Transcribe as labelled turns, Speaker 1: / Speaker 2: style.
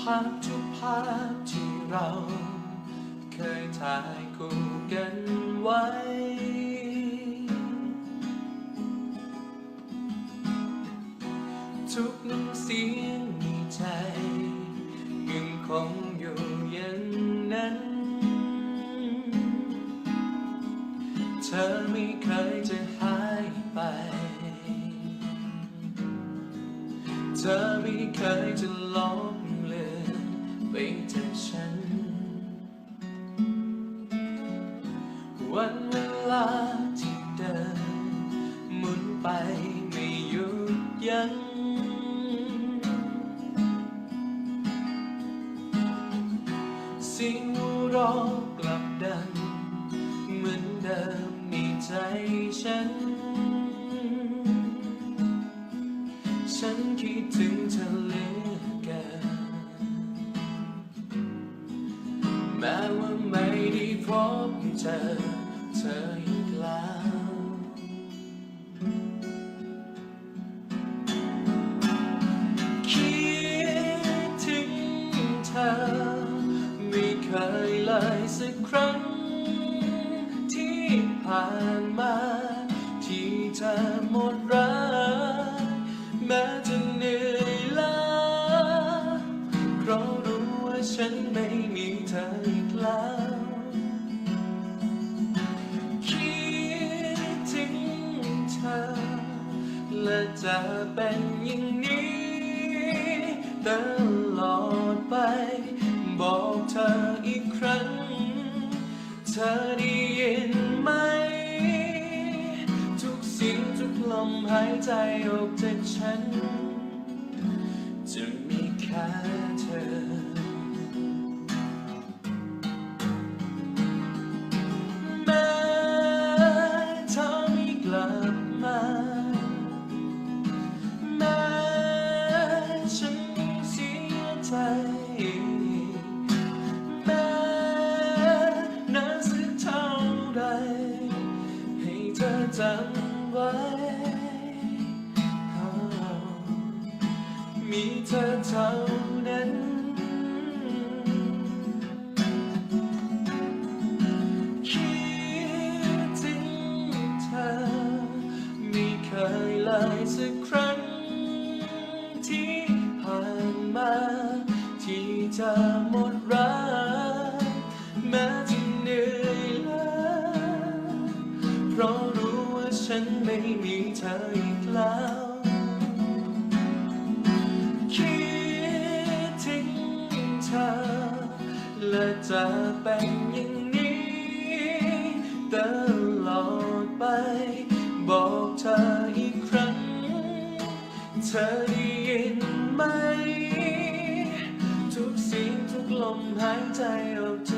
Speaker 1: ภาพทุกภาพที่เรา เคยถ่ายคู่กันไว้ ทุกน้ำเสียง ยจะหายไป เธอไม่เคยจะลบเลือนไปจากฉัน วันเวลาที่เดินหมุนไปไม่หยุดยัง้งสียงราะกลับดังเหมือนเดิม ใจฉัน ฉันคิดถึงเธอเหลือเกินแม้ว่าไม่ได้พบเจอเธออีกแล้วคิดถึงเธอ ไม่เคยเลยสักครั้ง ผ่านมา ที่เธอหมดรักแม้จะเหนื่อยล้าเพราะรู้ว่าฉันไม่มีเธออีกแล้วคิดถึงเธอ และจะเป็นอย่างนี้ตลอดไป บอกเธออีกครั้ง เธอด้ายใจออกจากฉัน จะมีแค่เธอ แม้เธอไม่กลับมา แม้ฉันเสียใจ แม้นานสักเท่าไรให้เธอจำไว้ เธอเท่านั้น คิดถึงเธอ ไม่เคยเลยสักครั้ง ที่ผ่านมา ที่เธอหมดรักแม้จะเหนื่อยล้าเพราะรู้ว่าฉันไม่มีเธออีก ลอดไป บอกเธออีกครั้ง เธอได้ยินไหม ทุกสิ่งทุกลมหายใจออกจาก